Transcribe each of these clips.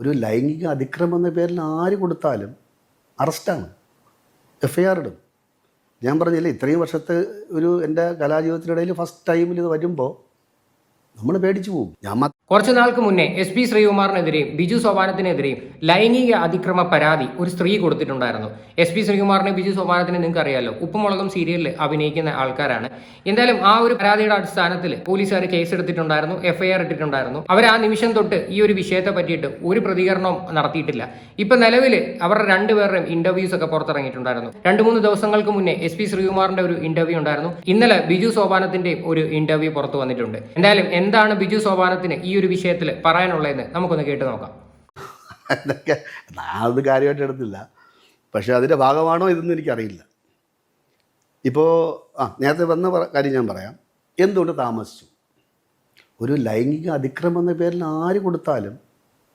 ഒരു ലൈംഗിക അതിക്രമം എന്ന പേരിൽ ആര് കൊടുത്താലും അറസ്റ്റാണ്. എഫ് ഐ ആർ ഇടും. ഞാൻ പറഞ്ഞില്ലേ ഇത്രയും വർഷത്തെ ഒരു എന്റെ കലാജീവിതത്തിനിടയിൽ ഫസ്റ്റ് ടൈമിൽ ഇത് വരുമ്പോൾ നമ്മൾ പേടിച്ചു പോകും. ഞാൻ കുറച്ചു നാൾക്ക് മുന്നേ എസ് പി ശ്രീകുമാറിനെതിരെയും ബിജു സോപാനത്തിനെതിരെയും ലൈംഗിക അതിക്രമ പരാതി ഒരു സ്ത്രീ കൊടുത്തിട്ടുണ്ടായിരുന്നു. എസ് പി ശ്രീകുമാറിനെ ബിജു സോപാനത്തിനെ നിങ്ങൾക്ക് അറിയാലോ ഉപ്പുമുളകം സീരിയലിൽ അഭിനയിക്കുന്ന ആൾക്കാരാണ്. എന്തായാലും ആ ഒരു പരാതിയുടെ അടിസ്ഥാനത്തിൽ പോലീസുകാർ കേസെടുത്തിട്ടുണ്ടായിരുന്നു എഫ്ഐആർ ഇട്ടിട്ടുണ്ടായിരുന്നു. അവർ ആ നിമിഷം തൊട്ട് ഈ ഒരു വിഷയത്തെ പറ്റിയിട്ട് ഒരു പ്രതികരണവും നടത്തിയിട്ടില്ല. ഇപ്പൊ നിലവിൽ അവരുടെ രണ്ടുപേരുടെയും ഇന്റർവ്യൂസ് ഒക്കെ പുറത്തിറങ്ങിയിട്ടുണ്ടായിരുന്നു. രണ്ട് മൂന്ന് ദിവസങ്ങൾക്ക് മുന്നേ എസ് പി ശ്രീകുമാറിന്റെ ഒരു ഇന്റർവ്യൂ ഉണ്ടായിരുന്നു. ഇന്നലെ ബിജു സോപാനത്തിന്റെയും ഒരു ഇന്റർവ്യൂ പുറത്തു വന്നിട്ടുണ്ട്. എന്തായാലും എന്താണ് ബിജു സോപാനത്തിന് ഈ ഒരു വിഷയത്തിൽ പറയാനുള്ളതെന്ന് നമുക്കൊന്ന് കേട്ട് നോക്കാം. അതൊക്കെ അത് കാര്യമായിട്ട് എടുത്തില്ല. പക്ഷേ അതിന്റെ ഭാഗമാണോ ഇതെന്ന് എനിക്കറിയില്ല. ഇപ്പോൾ ആ നേരത്തെ വന്ന കാര്യം ഞാൻ പറയാം. എന്തുകൊണ്ട് താമസിച്ചു? ഒരു ലൈംഗിക അതിക്രമം എന്ന പേരിൽ ആര് കൊടുത്താലും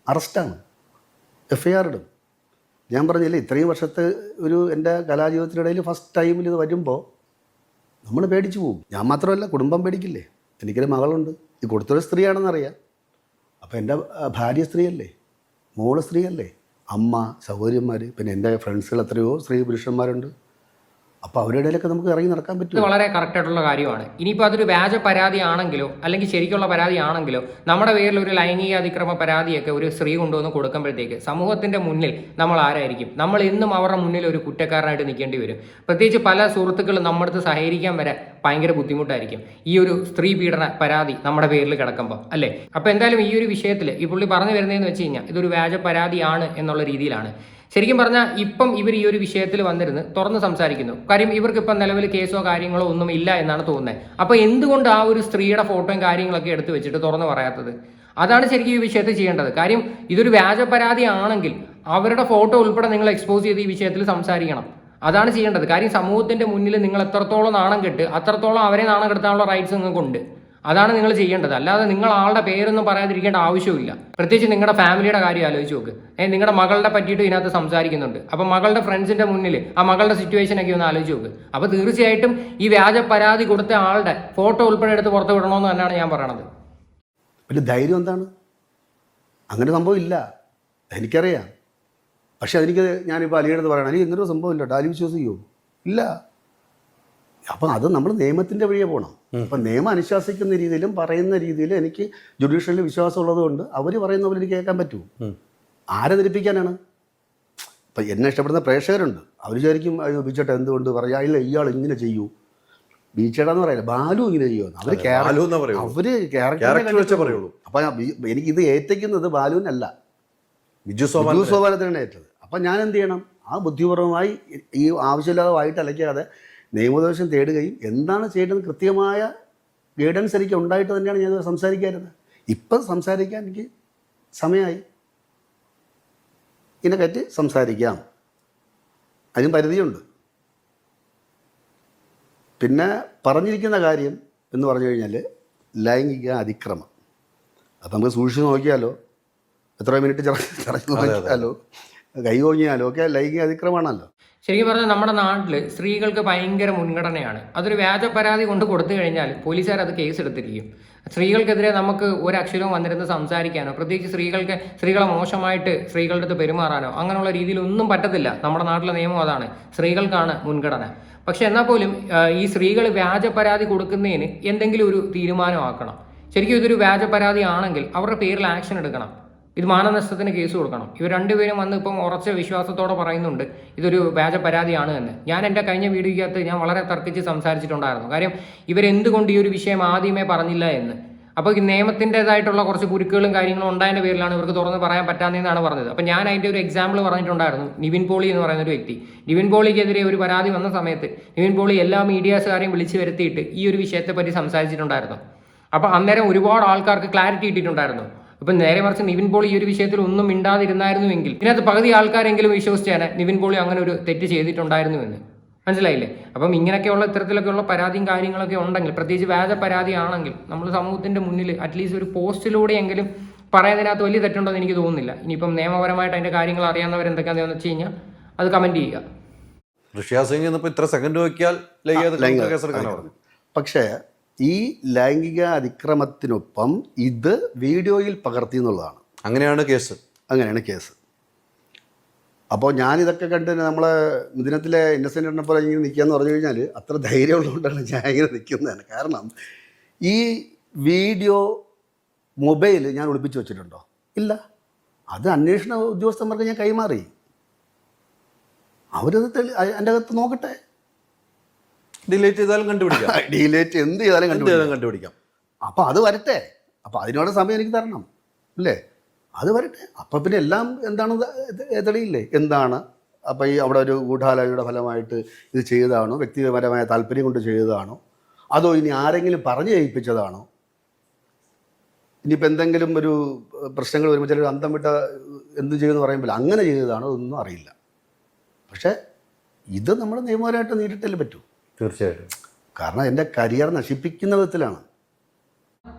അറസ്റ്റാണ്. എഫ് ഐ ആർ ഇടും. ഞാൻ പറഞ്ഞില്ലേ ഇത്രയും വർഷത്തെ ഒരു എന്റെ കലാജീവിതത്തിനിടയിൽ ഫസ്റ്റ് ടൈമിൽ ഇത് വരുമ്പോൾ നമ്മൾ പേടിച്ചു പോകും. ഞാൻ മാത്രമല്ല കുടുംബം പേടിക്കില്ലേ? എനിക്കൊരു മകളുണ്ട്. ഇത് കൊടുത്തൊരു സ്ത്രീയാണെന്നറിയാം. അപ്പോൾ എന്റെ ഭാര്യ സ്ത്രീയല്ലേ? മോൾ സ്ത്രീയല്ലേ? അമ്മ സഹോദരിമാർ പിന്നെ എന്റെ ഫ്രണ്ട്സുകൾ എത്രയോ സ്ത്രീ പുരുഷന്മാരുണ്ട്. അപ്പോൾ അവരുടെ ഇടയിലൊക്കെ നമുക്ക് ഇറങ്ങി നടക്കാൻ പറ്റും വളരെ കറക്റ്റ് ആയിട്ടുള്ള കാര്യമാണ്. ഇനിയിപ്പോൾ അതൊരു വ്യാജ പരാതി ആണെങ്കിലോ അല്ലെങ്കിൽ ശരിക്കുള്ള പരാതി ആണെങ്കിലോ നമ്മുടെ പേരിൽ ഒരു ലൈംഗിക അതിക്രമ പരാതിയൊക്കെ ഒരു സ്ത്രീ കൊണ്ടുവന്ന് കൊടുക്കുമ്പോഴത്തേക്ക് സമൂഹത്തിന്റെ മുന്നിൽ നമ്മൾ ആരായിരിക്കും? നമ്മൾ എന്നും അവരുടെ മുന്നിൽ ഒരു കുറ്റക്കാരനായിട്ട് നിൽക്കേണ്ടി വരും. പ്രത്യേകിച്ച് പല സുഹൃത്തുക്കളും നമ്മുടെ അടുത്ത് സഹകരിക്കാൻ വരെ ഭയങ്കര ബുദ്ധിമുട്ടായിരിക്കും. ഈ ഒരു സ്ത്രീ പീഡന പരാതി നമ്മുടെ പേരിൽ കിടക്കുമ്പോൾ അല്ലേ? അപ്പോൾ എന്തായാലും ഈ ഒരു വിഷയത്തിൽ ഈ പുള്ളി പറഞ്ഞു വരുന്നതെന്ന് വെച്ച് കഴിഞ്ഞാൽ ഇതൊരു വ്യാജ പരാതിയാണ് എന്നുള്ള രീതിയിലാണ്. ശരിക്കും പറഞ്ഞാൽ ഇപ്പം ഇവർ ഈ ഒരു വിഷയത്തിൽ വന്നിരുന്ന് തുറന്ന് സംസാരിക്കുന്നു. കാര്യം ഇവർക്ക് ഇപ്പം നിലവിൽ കേസോ കാര്യങ്ങളോ ഒന്നും ഇല്ല എന്നാണ് തോന്നുന്നത് അപ്പോൾ എന്തുകൊണ്ട് ആ ഒരു സ്ത്രീയുടെ ഫോട്ടോയും കാര്യങ്ങളൊക്കെ എടുത്തു വെച്ചിട്ട് തുറന്ന് പറയാത്തത്? അതാണ് ശരിക്കും ഈ വിഷയത്തിൽ ചെയ്യേണ്ടത്. കാര്യം ഇതൊരു വ്യാജ പരാതി ആണെങ്കിൽ അവരുടെ ഫോട്ടോ ഉൾപ്പെടെ നിങ്ങൾ എക്സ്പോസ് ചെയ്ത് ഈ വിഷയത്തിൽ സംസാരിക്കണം. അതാണ് ചെയ്യേണ്ടത്. കാര്യം സമൂഹത്തിന്റെ മുന്നിൽ നിങ്ങൾ എത്രത്തോളം നാണം കെട്ട് അത്രത്തോളം അവരെ നാണം കെടുത്താനുള്ള റൈറ്റ്സ് നിങ്ങൾക്കുണ്ട്. അതാണ് നിങ്ങൾ ചെയ്യേണ്ടത്. അല്ലാതെ നിങ്ങൾ ആളുടെ പേരൊന്നും പറയാതിരിക്കേണ്ട ആവശ്യമില്ല പ്രത്യേകിച്ച് നിങ്ങളുടെ ഫാമിലിയുടെ കാര്യം ആലോചിച്ച് നോക്ക്. ഏഹ് നിങ്ങളുടെ മകളുടെ പറ്റിയിട്ട് ഇതിനകത്ത് സംസാരിക്കുന്നുണ്ട്. അപ്പോൾ മകളുടെ ഫ്രണ്ട്സിന്റെ മുന്നിൽ ആ മകളുടെ സിറ്റുവേഷൻ ഒക്കെ ഒന്ന് ആലോചിച്ച് നോക്ക്. അപ്പോൾ തീർച്ചയായിട്ടും ഈ വ്യാജ പരാതി കൊടുത്ത ആളുടെ ഫോട്ടോ ഉൾപ്പെടെ എടുത്ത് പുറത്ത് വിടണമെന്ന് തന്നെയാണ് ഞാൻ പറയണത്. പിന്നെ ധൈര്യം എന്താണ്? അങ്ങനെ സംഭവം ഇല്ല. എനിക്കറിയാം. പക്ഷെ അതെനിക്ക് ഞാനിപ്പോൾ അലിയുടെ പറയണം. എനിക്ക് ഇങ്ങനൊരു സംഭവം ഇല്ല ഡാലി വിശ്വസിക്കുമോ ഇല്ല. അപ്പം അത് നമ്മൾ നിയമത്തിന്റെ വഴിയെ പോകണം അപ്പം നിയമം അനുശാസിക്കുന്ന രീതിയിലും പറയുന്ന രീതിയിലും എനിക്ക് ജുഡീഷ്യലിൽ വിശ്വാസം ഉള്ളതുകൊണ്ട് അവർ പറയുന്ന പോലെ എനിക്ക് കേൾക്കാൻ പറ്റുമോ? ആരെ ധരിപ്പിക്കാനാണ്? ഇപ്പം എന്നെ ഇഷ്ടപ്പെടുന്ന പ്രേക്ഷകരുണ്ട്. അവർ വിചാരിക്കും അയ്യോ ബീച്ചേട്ട എന്തുകൊണ്ട് പറയാ? ഇല്ല ഇയാൾ ഇങ്ങനെ ചെയ്യൂ. ബീച്ചേട്ട എന്ന് പറയില്ല ബാലു ഇങ്ങനെ ചെയ്യുമെന്ന് അവർ അവർ പറയുള്ളൂ. അപ്പം എനിക്ക് ഇത് ഏറ്റയ്ക്കുന്നത് ബാലുവിനല്ല. ബിജു ബിജു സോപാനത്തിനാണ് ഏറ്റത്. അപ്പം ഞാൻ എന്ത് ചെയ്യണം? ആ ബുദ്ധിപൂർവമായി ഈ ആവശ്യമില്ലാതെ വായിട്ട് അലയ്ക്കാതെ നിയമോപദേശം തേടുകയും എന്താണ് ചെയ്യേണ്ടത് കൃത്യമായ ഗൈഡൻസ് എനിക്ക് ഉണ്ടായിട്ട് തന്നെയാണ് ഞാൻ സംസാരിക്കാറുണ്ട് ഇപ്പം സംസാരിക്കാൻ എനിക്ക് സമയമായി. ഇതിനെ പറ്റി സംസാരിക്കാം. അതിന് പരിധിയുണ്ട്. പിന്നെ പറഞ്ഞിരിക്കുന്ന കാര്യം എന്ന് പറഞ്ഞു കഴിഞ്ഞാൽ ലൈംഗിക അതിക്രമം. അപ്പം നമുക്ക് സൂക്ഷിച്ച് നോക്കിയാലോ? എത്ര മിനിറ്റ് ചടച്ച് നോക്കിയാലോ? കൈ ഓങ്ങിയാലോ? ഒക്കെ ലൈംഗിക അതിക്രമമാണല്ലോ. ശരിക്കും പറഞ്ഞാൽ നമ്മുടെ നാട്ടിൽ സ്ത്രീകൾക്ക് ഭയങ്കര മുൻഗണനയാണ്. അതൊരു വ്യാജ പരാതി കൊണ്ട് കൊടുത്തു കഴിഞ്ഞാൽ പോലീസുകാർ അത് കേസ് എടുത്തിരിക്കും സ്ത്രീകൾക്കെതിരെ നമുക്ക് ഒരു അക്ഷരവും വന്നിരുന്ന് സംസാരിക്കാനോ പ്രത്യേകിച്ച് സ്ത്രീകൾക്ക് സ്ത്രീകളെ മോശമായിട്ട് സ്ത്രീകളുടെ അടുത്ത് പെരുമാറാനോ അങ്ങനെയുള്ള രീതിയിൽ ഒന്നും പറ്റത്തില്ല. നമ്മുടെ നാട്ടിലെ നിയമം അതാണ്. സ്ത്രീകൾക്കാണ് മുൻഗണന. പക്ഷെ എന്നാൽ പോലും ഈ സ്ത്രീകൾ വ്യാജ പരാതി കൊടുക്കുന്നതിന് എന്തെങ്കിലും ഒരു തീരുമാനമാക്കണം. ശരിക്കും ഇതൊരു വ്യാജ പരാതി ആണെങ്കിൽ അവരുടെ പേരിൽ ആക്ഷൻ എടുക്കണം. ഇത് മാനനഷ്ടത്തിന് കേസ് കൊടുക്കണം. ഇവർ രണ്ടുപേരും വന്ന് ഇപ്പം ഉറച്ച വിശ്വാസത്തോടെ പറയുന്നുണ്ട് ഇതൊരു വ്യാജ പരാതിയാണ് എന്ന്. ഞാൻ എന്റെ കഴിഞ്ഞ വീഡിയോയ്ക്കകത്ത് ഞാൻ വളരെ തർക്കിച്ച് സംസാരിച്ചിട്ടുണ്ടായിരുന്നു. കാര്യം ഇവരെന്തുകൊണ്ട് ഈ ഒരു വിഷയം ആദ്യമേ പറഞ്ഞില്ല എന്ന്. അപ്പോൾ ഈ നിയമത്തിന്റെതായിട്ടുള്ള കുറച്ച് കുരുക്കുകളും കാര്യങ്ങളും ഉണ്ടായതിന്റെ പേരിലാണ് ഇവർക്ക് തുറന്ന് പറയാൻ പറ്റാതെന്നാണ് പറഞ്ഞത്. അപ്പോൾ ഞാൻ അതിന്റെ ഒരു എക്സാമ്പിൾ പറഞ്ഞിട്ടുണ്ടായിരുന്നു. നിവിൻ പോളി എന്ന് പറയുന്ന ഒരു വ്യക്തി. നിവിൻ പോളിക്കെതിരെ ഒരു പരാതി വന്ന സമയത്ത് നിവിൻ പോളി എല്ലാ മീഡിയാസുകാരെയും വിളിച്ചു വരുത്തിയിട്ട് ഈ ഒരു വിഷയത്തെപ്പറ്റി സംസാരിച്ചിട്ടുണ്ടായിരുന്നു. അപ്പോൾ അന്നേരം ഒരുപാട് ആൾക്കാർക്ക് ക്ലാരിറ്റി കിട്ടിയിട്ടുണ്ടായിരുന്നു. ഇപ്പം നേരെ മറിച്ച് നിവിൻ പോളി ഈ ഒരു വിഷയത്തിൽ ഒന്നും മിണ്ടാതിരുന്നായിരുന്നുവെങ്കിൽ. ഇതിനകത്ത് പകുതി ആൾക്കാരെങ്കിലും വിശ്വസിച്ചാണ് നിവിൻ പോളി അങ്ങനെ ഒരു തെറ്റ് ചെയ്തിട്ടുണ്ടായിരുന്നു എന്ന് മനസ്സിലായില്ലേ? അപ്പം ഇങ്ങനെയൊക്കെയുള്ള ഇത്തരത്തിലൊക്കെയുള്ള പരാതിയും കാര്യങ്ങളൊക്കെ ഉണ്ടെങ്കിൽ പ്രത്യേകിച്ച് വ്യാജ പരാതി ആണെങ്കിൽ നമ്മൾ സമൂഹത്തിന്റെ മുന്നിൽ അറ്റ്ലീസ്റ്റ് ഒരു പോസ്റ്റിലൂടെയെങ്കിലും പറയുന്നതിനകത്ത് വലിയ തെറ്റുണ്ടോ എന്ന് എനിക്ക് തോന്നുന്നില്ല. ഇനിയിപ്പം നിയമപരമായിട്ട് അതിന്റെ കാര്യങ്ങൾ അറിയാവുന്നവർ എന്തൊക്കെയാണെന്ന് വെച്ച് കഴിഞ്ഞാൽ അത് കമന്റ് ചെയ്യുക. ഋഷിയാ സിംഗ് ഇത്ര സെക്കൻഡ് നോക്കിയാൽ പക്ഷേ ഈ ലൈംഗിക അതിക്രമത്തിനൊപ്പം ഇത് വീഡിയോയിൽ പകർത്തി എന്നുള്ളതാണ്. അങ്ങനെയാണ് കേസ്. അങ്ങനെയാണ് കേസ്. അപ്പോൾ ഞാനിതൊക്കെ കണ്ട് നമ്മളെ മിഥുനത്തിലെ ഇന്നസെന്റ് പോലെ ഇങ്ങനെ നിൽക്കുകയെന്ന് പറഞ്ഞു കഴിഞ്ഞാൽ അത്ര ധൈര്യമുള്ളതുകൊണ്ടാണ് ഞാൻ ഇങ്ങനെ നിൽക്കുന്നതാണ് കാരണം ഈ വീഡിയോ മൊബൈൽ ഞാൻ ഒളിപ്പിച്ച് വെച്ചിട്ടുണ്ടോ? ഇല്ല. അത് അന്വേഷണ ഉദ്യോഗസ്ഥന്മാർക്ക് ഞാൻ കൈമാറി. അവരത് തെളി അതിന്റെ അകത്ത് നോക്കട്ടെ. ഡിലീറ്റ് ചെയ്താലും കണ്ടുപിടിക്കാം. ഡിലേറ്റ് എന്ത് ചെയ്താലും കണ്ടുപിടിക്കാം. ചെയ്താലും കണ്ടുപിടിക്കാം. അപ്പോൾ അത് വരട്ടെ. അപ്പോൾ അതിനോട് സമയം എനിക്ക് തരണം. അല്ലേ? അത് വരട്ടെ. അപ്പം പിന്നെ എല്ലാം എന്താണ് തെളിയില്ലേ? എന്താണ്? അപ്പോൾ ഈ അവിടെ ഒരു ഗൂഢാലോചനയുടെ ഫലമായിട്ട് ഇത് ചെയ്തതാണോ? വ്യക്തിപരമായ താല്പര്യം കൊണ്ട് ചെയ്തതാണോ? അതോ ഇനി ആരെങ്കിലും പറഞ്ഞു ചെയ്യിപ്പിച്ചതാണോ? ഇനിയിപ്പോൾ എന്തെങ്കിലും ഒരു പ്രശ്നങ്ങൾ വരുമ്പോൾ ചിലർ അന്തം വിട്ട എന്ത് ചെയ്തെന്ന് പറയുമ്പോൾ അങ്ങനെ ചെയ്തതാണോ ഒന്നും അറിയില്ല. പക്ഷേ ഇത് നമ്മൾ നിയമപരമായിട്ട് നേരിട്ടല്ലേ പറ്റൂ. തീർച്ചയായിട്ടും. കാരണം എന്റെ കരിയർ നശിപ്പിക്കുന്ന വിധത്തിലാണ്.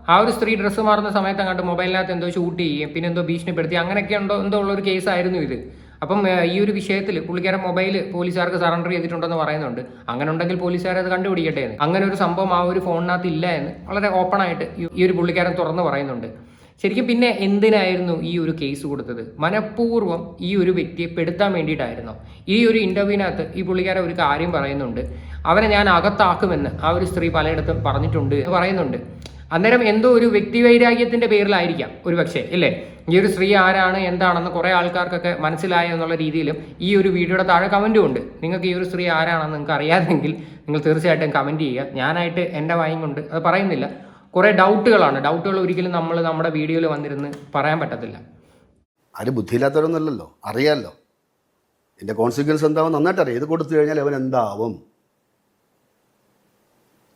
ആ ഒരു സ്ത്രീ ഡ്രസ്സ് മാറുന്ന സമയത്ത് അങ്ങോട്ട് മൊബൈലിനകത്ത് എന്തോ ഷൂട്ട് ചെയ്യും പിന്നെ എന്തോ ഭീഷണിപ്പെടുത്തി അങ്ങനെയൊക്കെ ഉണ്ടോ എന്തോ ഉള്ള ഒരു കേസായിരുന്നു ഇത്. അപ്പം ഈ ഒരു വിഷയത്തിൽ പുള്ളിക്കാരൻ മൊബൈൽ പോലീസുകാർക്ക് സറണ്ടർ ചെയ്തിട്ടുണ്ടെന്ന് പറയുന്നുണ്ട്. അങ്ങനെ ഉണ്ടെങ്കിൽ പോലീസുകാർ അത് കണ്ടുപിടിക്കട്ടെ എന്ന്. അങ്ങനെ ഒരു സംഭവം ആ ഒരു ഫോണിനകത്ത് ഇല്ല എന്ന് വളരെ ഓപ്പൺ ആയിട്ട് ഈ- ഈ ഒരു പുള്ളിക്കാരൻ തുറന്ന് പറയുന്നുണ്ട്. ശരിക്കും പിന്നെ എന്തിനായിരുന്നു ഈ ഒരു കേസ് കൊടുത്തത്? മനഃപൂർവം ഈ ഒരു വ്യക്തിയെ പെടുത്താൻ വേണ്ടിയിട്ടായിരുന്നോ. ഈ ഒരു ഇന്റർവ്യൂവിനകത്ത് ഈ പുള്ളിക്കാരൻ ഒരു കാര്യം പറയുന്നുണ്ട്. അവനെ ഞാൻ അകത്താക്കുമെന്ന് ആ ഒരു സ്ത്രീ പലയിടത്തും പറഞ്ഞിട്ടുണ്ട് എന്ന് പറയുന്നുണ്ട്. അന്നേരം എന്തോ ഒരു വ്യക്തിവൈരാഗ്യത്തിന്റെ പേരിലായിരിക്കാം ഒരു പക്ഷേ ഇല്ലേ? ഈ ഒരു സ്ത്രീ ആരാണ് എന്താണെന്ന് കുറേ ആൾക്കാർക്കൊക്കെ മനസ്സിലായ എന്നുള്ള രീതിയിലും ഈ ഒരു വീഡിയോയുടെ താഴെ കമന്റും ഉണ്ട്. നിങ്ങൾക്ക് ഈ ഒരു സ്ത്രീ ആരാണെന്ന് നിങ്ങൾക്ക് അറിയാമെങ്കിൽ നിങ്ങൾ തീർച്ചയായിട്ടും കമന്റ് ചെയ്യുക. ഞാനായിട്ട് എന്റെ വായും കൊണ്ട് അത് പറയുന്നില്ല. കുറേ ഡൗട്ടുകളാണ്. ഡൗട്ടുകൾ ഒരിക്കലും നമ്മൾ നമ്മുടെ വീഡിയോയിൽ വന്നിരുന്ന് പറയാൻ പറ്റത്തില്ല. ആരും ബുദ്ധിയില്ലാത്തവരൊന്നുമല്ലല്ലോ. അറിയാമല്ലോ. ഇതിന്റെ കോൺസിക്വൻസ് എന്താവും നന്നായിട്ട് അറിയാം ഇത് കൊടുത്തു കഴിഞ്ഞാൽ അവൻ എന്താവും?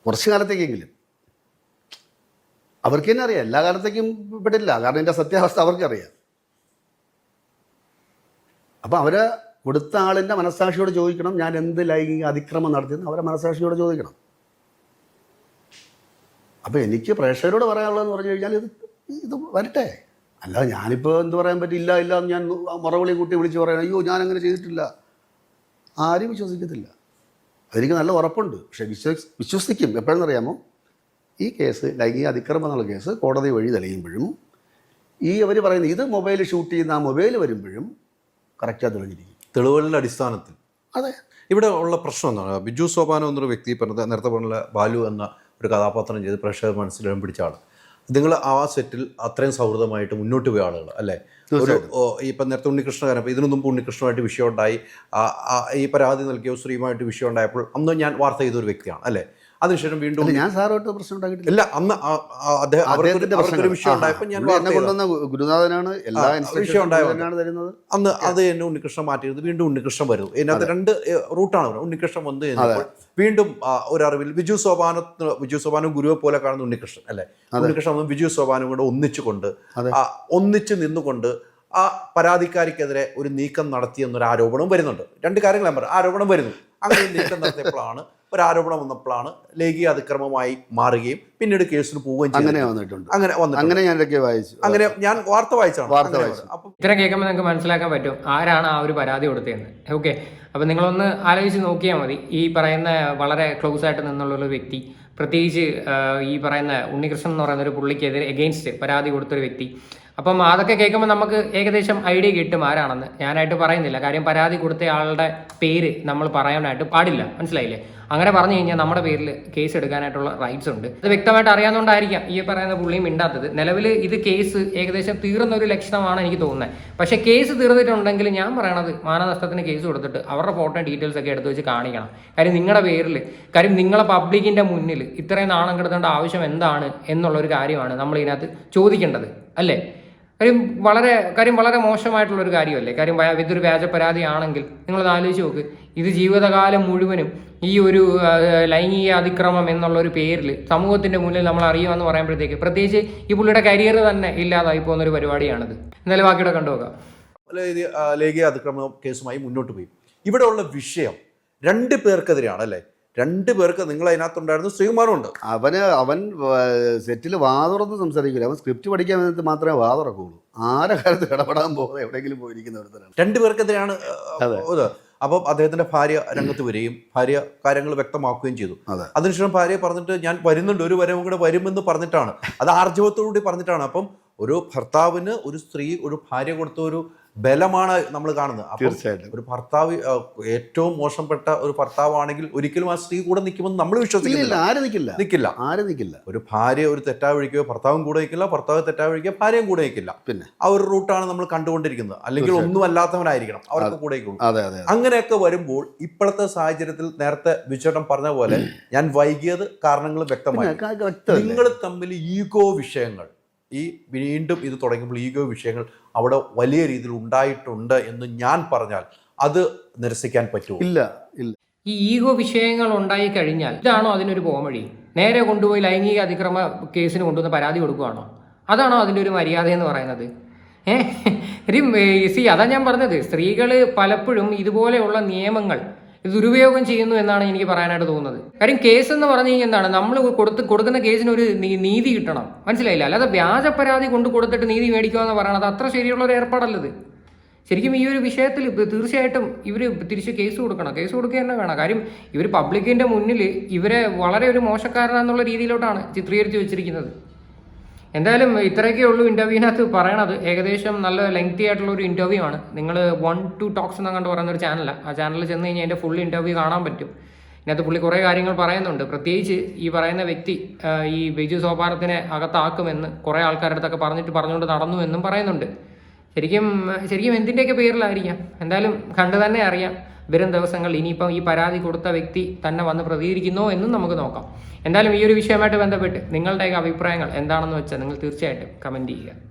കുറച്ച് കാലത്തേക്കെങ്കിലും. അവർക്ക് തന്നെ അറിയാം. എല്ലാ കാലത്തേക്കും പെടില്ല കാരണം ഇതിന്റെ സത്യാവസ്ഥ അവർക്കറിയാം. അപ്പം അവർ കൊടുത്ത ആളിന്റെ മനസ്സാക്ഷിയോട് ചോദിക്കണം. ഞാൻ എന്ത് ലൈംഗിക അതിക്രമം നടത്തിയെന്ന് അവരെ മനസ്സാക്ഷിയോട് ചോദിക്കണം. അപ്പോൾ എനിക്ക് പ്രേക്ഷകരോട് പറയാനുള്ളതെന്ന് പറഞ്ഞു കഴിഞ്ഞാൽ ഇത് ഇത് വരട്ടെ. അല്ലാതെ ഞാനിപ്പോൾ എന്ത് പറയാൻ പറ്റില്ല ഇല്ല എന്ന് ഞാൻ മറവിളി കൂട്ടി വിളിച്ച് പറയണം. അയ്യോ ഞാൻ അങ്ങനെ ചെയ്തിട്ടില്ല. ആരും വിശ്വസിക്കത്തില്ല. അതെനിക്ക് നല്ല ഉറപ്പുണ്ട്. പക്ഷേ വിശ്വസ് വിശ്വസിക്കും. എപ്പോഴെന്നറിയാമോ? ഈ കേസ് ലൈംഗിക അതിക്രമം എന്നുള്ള കേസ് കോടതി വഴി തെളിയുമ്പോഴും ഈ അവർ പറയുന്നത് ഇത് മൊബൈൽ ഷൂട്ട് ചെയ്യുന്ന ആ മൊബൈൽ വരുമ്പോഴും കറക്റ്റായി തെളിഞ്ഞിരിക്കും. തെളിവുകളുടെ അടിസ്ഥാനത്തിൽ. അതെ. ഇവിടെ ഉള്ള പ്രശ്നം എന്താണ്? ബിജു സോപാനോ എന്നൊരു വ്യക്തി പറഞ്ഞത് നേരത്തെ പറഞ്ഞ ബാലു എന്ന ഒരു കഥാപാത്രം ചെയ്ത് പ്രേക്ഷകർ മനസ്സിലിടം പിടിച്ച ആൾ നിങ്ങൾ ആ സെറ്റിൽ അത്രയും സൗഹൃദമായിട്ട് മുന്നോട്ട് പോയ ആളുകൾ അല്ലേ? ഒരു ഇപ്പം നേരത്തെ ഉണ്ണികൃഷ്ണൻ ഇപ്പം ഇതിനു മുമ്പ് ഉണ്ണികൃഷ്ണമായിട്ട് വിഷയം ഉണ്ടായി ഈ പരാതി നൽകിയ സ്ത്രീയുമായിട്ട് വിഷയം ഉണ്ടായപ്പോൾ അന്ന് ഞാൻ വാർത്ത ചെയ്ത ഒരു വ്യക്തിയാണ് അല്ലേ? അതിനുശേഷം വീണ്ടും ഞാൻ സാറോട്ട് പ്രശ്നം ഉണ്ടാക്കിയിട്ടില്ല. ഇല്ല അന്ന് അദ്ദേഹത്തിന്റെ വിഷയം ഉണ്ടായപ്പോൾ ഞാൻ. കൊണ്ടുവന്ന ഗുരുനാഥനാണ് എല്ലാ വിഷയം തരുന്നത്. അന്ന് അത് എന്നെ ഉണ്ണികൃഷ്ണൻ മാറ്റിയത് വീണ്ടും ഉണ്ണികൃഷ്ണൻ വരുന്നു. ഇതിനകത്ത് രണ്ട് റൂട്ടാണ് വരുന്നത്. ഉണ്ണികൃഷ്ണൻ വന്നു കഴിഞ്ഞപ്പോൾ വീണ്ടും ഒരു ഒരറിവിൽ വിജു സോപാനത്തിന് വിജു സോപാനം ഗുരുവെ പോലെ കാണുന്ന ഉണ്ണികൃഷ്ണൻ അല്ലേ? ഉണ്ണികൃഷ്ണൻ വന്ന് വിജു സോപാനും കൂടെ ഒന്നിച്ചുകൊണ്ട്. ഒന്നിച്ച് നിന്നുകൊണ്ട് ആ പരാതിക്കാരിക്കെതിരെ ഒരു നീക്കം നടത്തിയെന്നൊരു ആരോപണവും ആരോപണം വരുന്നുണ്ട്. രണ്ട് കാര്യങ്ങളാണ് ഞാൻ പറയാം ആരോപണം വരുന്നു. അങ്ങനെ നീക്കം നടത്തിയപ്പോഴാണ് ഒരു ആരോപണം വന്നപ്പോഴാണ് ലൈംഗിക അതിക്രമമായി മാറുകയും പിന്നീട് കേസിന് പോവുകയും അങ്ങനെ വന്നിട്ടുണ്ട്. അങ്ങനെ അങ്ങനെ ഞാൻ വായിച്ചു. അങ്ങനെ ഞാൻ വാർത്ത വായിച്ചാണ്. വാർത്ത വായിച്ചു. അപ്പൊ ഇത്രയും കേൾക്കുമ്പോൾ നിങ്ങൾക്ക് മനസ്സിലാക്കാൻ പറ്റും ആരാണ് ആ ഒരു പരാതി കൊടുത്തതെന്ന്. ഓക്കെ. അപ്പൊ നിങ്ങളൊന്ന് ആലോചിച്ച് നോക്കിയാൽ മതി. ഈ പറയുന്ന വളരെ ക്ലോസ് ആയിട്ട് നിന്നുള്ള ഒരു വ്യക്തി പ്രത്യേകിച്ച് ഈ പറയുന്ന ഉണ്ണികൃഷ്ണൻ എന്ന് പറയുന്ന ഒരു പുള്ളിക്കെതിരെ എഗെയിൻസ്റ്റ് പരാതി കൊടുത്തൊരു വ്യക്തി അപ്പം അതൊക്കെ കേൾക്കുമ്പോൾ നമുക്ക് ഏകദേശം ഐഡിയ കിട്ടും ആരാണെന്ന്. ഞാനായിട്ട് പറയുന്നില്ല. കാര്യം പരാതി കൊടുത്ത ആളുടെ പേര് നമ്മൾ പറയാനായിട്ട് പാടില്ല. മനസ്സിലായില്ലേ? അങ്ങനെ പറഞ്ഞു കഴിഞ്ഞാൽ നമ്മുടെ പേരിൽ കേസ് എടുക്കാനായിട്ടുള്ള റൈറ്റ്സ് ഉണ്ട്. അത് വ്യക്തമായിട്ട് അറിയാവുന്നതുകൊണ്ടായിരിക്കാം ഈ പറയുന്ന പുള്ളിയും മിണ്ടാത്തത്. നിലവിൽ ഇത് കേസ് ഏകദേശം തീർന്ന ഒരു ലക്ഷണമാണ് എനിക്ക് തോന്നുന്നത്. പക്ഷേ കേസ് തീർന്നിട്ടുണ്ടെങ്കിൽ ഞാൻ പറയണത് മാനനഷ്ടത്തിന് കേസ് കൊടുത്തിട്ട് അവരുടെ ഫോട്ടോ ഡീറ്റെയിൽസ് ഒക്കെ എടുത്ത് വെച്ച് കാണിക്കണം. കാര്യം നിങ്ങളുടെ പേരിൽ കാര്യം നിങ്ങളെ പബ്ലിക്കിന്റെ മുന്നിൽ ഇത്രയും നാണം കിടത്തേണ്ട ആവശ്യം എന്താണ് എന്നുള്ള ഒരു കാര്യമാണ് നമ്മൾ ഇതിനകത്ത് ചോദിക്കേണ്ടത്. അല്ലേ? കാര്യം വളരെ കാര്യം വളരെ മോശമായിട്ടുള്ള ഒരു കാര്യമല്ലേ? കാര്യം ഇതൊരു വ്യാജ പരാതിയാണെങ്കിൽ നിങ്ങളത് ആലോചിച്ച് നോക്ക്. ഇത് ജീവിതകാലം മുഴുവനും ഈ ഒരു ലൈംഗിക അതിക്രമം എന്നുള്ള ഒരു പേരിൽ സമൂഹത്തിന്റെ മുന്നിൽ നമ്മൾ അറിയുമെന്ന് പറയുമ്പോഴത്തേക്ക് പ്രത്യേകിച്ച് ഈ പുള്ളിയുടെ കരിയർ തന്നെ ഇല്ലാതായി പോകുന്ന ഒരു പരിപാടിയാണിത് എന്നാലും ബാക്കിയുടെ കണ്ടുപോകാം ലൈംഗിക അതിക്രമ കേസുമായി മുന്നോട്ട് പോയി. ഇവിടെ ഉള്ള വിഷയം രണ്ട് പേർക്കെതിരെയാണ് അല്ലേ രണ്ട് പേർക്ക് നിങ്ങൾ അതിനകത്തുണ്ടായിരുന്നു ശ്രീകുമാറും ഉണ്ട് അവന് അവൻ സെറ്റിൽ വാതുറന്ന് സംസാരിക്കില്ല അവൻ സ്ക്രിപ്റ്റ് പഠിക്കാൻ വേണ്ടി മാത്രമേ വാതുറക്കുള്ളൂ. ആരെ കാലത്ത് ഇടപെടാൻ പോകുന്നത് എവിടെയെങ്കിലും പോയിരിക്കുന്ന ഒരുത്തരാണ്. രണ്ട് പേർക്കെതിരെയാണ് അപ്പം അദ്ദേഹത്തിന്റെ ഭാര്യ രംഗത്ത് വരികയും ഭാര്യ കാര്യങ്ങൾ വ്യക്തമാക്കുകയും ചെയ്തു. അതെ. അതിനുശേഷം ഭാര്യ പറഞ്ഞിട്ട് ഞാൻ വരുന്നുണ്ട് ഒരു വരവും കൂടെ വരുമെന്ന് പറഞ്ഞിട്ടാണ്. അത് ആർജവത്തോടുകൂടി പറഞ്ഞിട്ടാണ്. അപ്പം ഒരു ഭർത്താവിന് ഒരു സ്ത്രീ ഒരു ഭാര്യ കൊടുത്ത ഒരു ബലമാണ് നമ്മൾ കാണുന്നത്. തീർച്ചയായിട്ടും. ഒരു ഭർത്താവ് ഏറ്റവും മോശപ്പെട്ട ഒരു ഭർത്താവാണെങ്കിൽ ഒരിക്കലും ആ സ്ത്രീ കൂടെ നിൽക്കുമെന്ന് നമ്മൾ വിശ്വസിക്കുന്നില്ല. ആരും നിൽക്കില്ല. നിൽക്കില്ല. ആരും നിൽക്കില്ല. ഒരു ഭാര്യ ഒരു തെറ്റാ വിഴിക്കുകയോ ഭർത്താവും കൂടെ നിൽക്കില്ല ഭർത്താവ് തെറ്റാ വിഴിക്കുക ഭാര്യയും കൂടെ നിൽക്കില്ല. പിന്നെ. ആ ഒരു റൂട്ടാണ് നമ്മൾ കണ്ടുകൊണ്ടിരിക്കുന്നത്. അല്ലെങ്കിൽ ഒന്നും അല്ലാത്തവനായിരിക്കണം അവർക്ക് കൂടെ അതെ അതെ അങ്ങനെയൊക്കെ വരുമ്പോൾ ഇപ്പോഴത്തെ സാഹചര്യത്തിൽ നേരത്തെ വിചേട്ടൻ പറഞ്ഞ പോലെ ഞാൻ വൈകിയത് കാരണങ്ങൾ വ്യക്തമായി. നിങ്ങൾ തമ്മിൽ ഈഗോ വിഷയങ്ങൾ ഈ വീണ്ടും ഇത് തുടങ്ങുമ്പോൾ ഈഗോ വിഷയങ്ങൾ അവിടെ വലിയ രീതിയിൽ ഉണ്ടായിട്ടുണ്ട് എന്ന് ഞാൻ പറഞ്ഞാൽ അത് നിരസിക്കാൻ പറ്റുമോ? ഇല്ല ഇല്ല. ഈ ഈഗോ വിഷയങ്ങൾ ഉണ്ടായി കഴിഞ്ഞാൽ ഇതാണോ അതിനൊരു പോംവഴി നേരെ കൊണ്ടുപോയി ലൈംഗിക അതിക്രമ കേസിന് കൊണ്ടുവന്ന് പരാതി കൊടുക്കുകയാണോ അതാണോ അതിന്റെ ഒരു മര്യാദ എന്ന് പറയുന്നത്? ഏഹ് സി അതാ ഞാൻ പറഞ്ഞത്. സ്ത്രീകൾ പലപ്പോഴും ഇതുപോലെയുള്ള നിയമങ്ങൾ ദുരുപയോഗം ചെയ്യുന്നു എന്നാണ് എനിക്ക് പറയാനായിട്ട് തോന്നുന്നത്. കാര്യം കേസ് എന്ന് പറഞ്ഞു കഴിഞ്ഞാൽ എന്താണ്? നമ്മൾ കൊടുത്ത് കൊടുക്കുന്ന കേസിന് ഒരു നീതി കിട്ടണം. മനസ്സിലായില്ല? അല്ലാതെ വ്യാജ പരാതി കൊണ്ട് കൊടുത്തിട്ട് നീതി മേടിക്കുക എന്ന് പറയുന്നത് അത്ര ശരിയുള്ള ഒരു ഏർപ്പാടല്ലത് ശരിക്കും ഈ ഒരു വിഷയത്തിൽ തീർച്ചയായിട്ടും ഇവർ തിരിച്ച് കേസ് കൊടുക്കണം. കേസ് കൊടുക്കുക തന്നെ വേണം. കാര്യം ഇവർ പബ്ലിക്കിന്റെ മുന്നിൽ ഇവരെ വളരെ ഒരു മോശക്കാരനാന്നുള്ള രീതിയിലോട്ടാണ് ചിത്രീകരിച്ച് വെച്ചിരിക്കുന്നത്. എന്തായാലും ഇത്രയൊക്കെ ഉള്ളൂ ഇന്റർവ്യൂവിനകത്ത് പറയണത്. ഏകദേശം നല്ല ലെങ്തി ആയിട്ടുള്ള ഒരു ഇന്റർവ്യൂ ആണ്. നിങ്ങൾ വൺ ടു ടോക്സ് എന്ന് കണ്ട് പറയുന്ന ഒരു ചാനലാണ് ആ. ചാനലിൽ ചെന്ന് കഴിഞ്ഞാൽ എന്റെ ഫുൾ ഇന്റർവ്യൂ കാണാൻ പറ്റും. ഇതിനകത്ത് പുള്ളി കുറേ കാര്യങ്ങൾ പറയുന്നുണ്ട്. പ്രത്യേകിച്ച് ഈ പറയുന്ന വ്യക്തി ഈ ബിജു സോപാനത്തിനെ അകത്താക്കുമെന്ന് കുറേ ആൾക്കാരുടെ അടുത്തൊക്കെ പറഞ്ഞിട്ട് പറഞ്ഞുകൊണ്ട് നടന്നു എന്നും പറയുന്നുണ്ട്. ശരിക്കും ശരിക്കും എന്തിന്റെയൊക്കെ പേരിലായിരിക്കാം? എന്തായാലും കണ്ടു തന്നെ അറിയാം. വരും ദിവസങ്ങൾ ഇനിയിപ്പം ഈ പരാതി കൊടുത്ത വ്യക്തി തന്നെ വന്ന് പ്രതികരിക്കുന്നോ എന്നും നമുക്ക് നോക്കാം. എന്തായാലും ഈ ഒരു വിഷയമായിട്ട് ബന്ധപ്പെട്ട് നിങ്ങളുടെയൊക്കെ അഭിപ്രായങ്ങൾ എന്താണെന്ന് വെച്ചാൽ നിങ്ങൾ തീർച്ചയായിട്ടും കമന്റ് ചെയ്യുക.